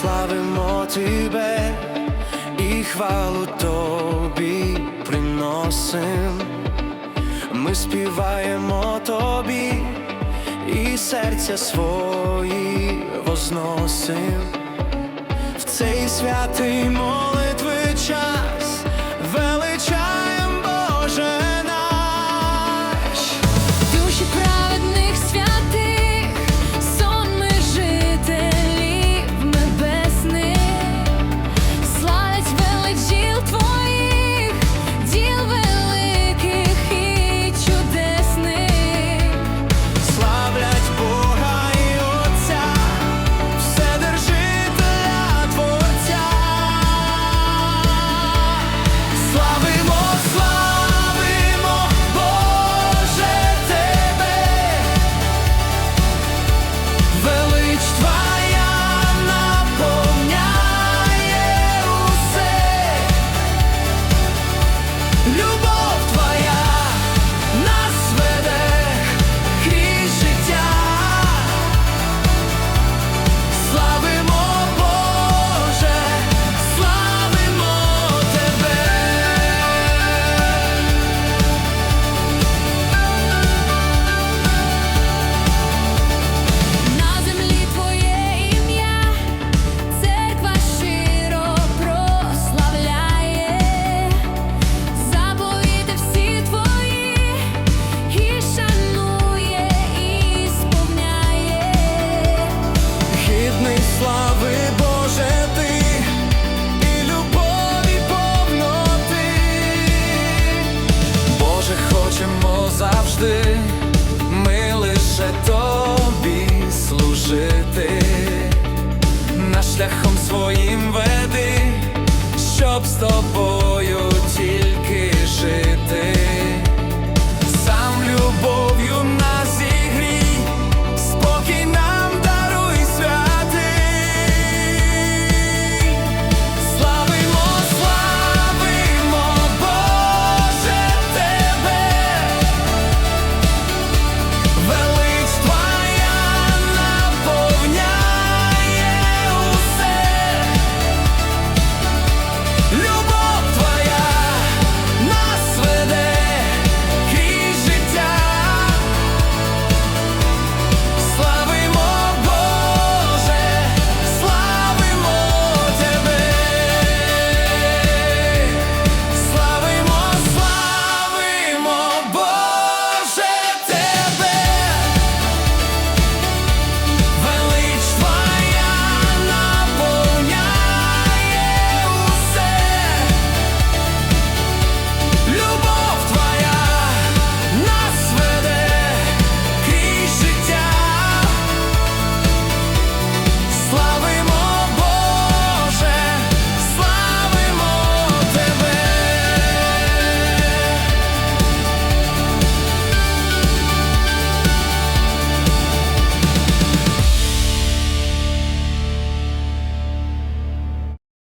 славимо тебе і хвалу тобі приносим, ми співаємо тобі і серця свої возносим в цей святий молитв. своїм веди, щоб з тобою.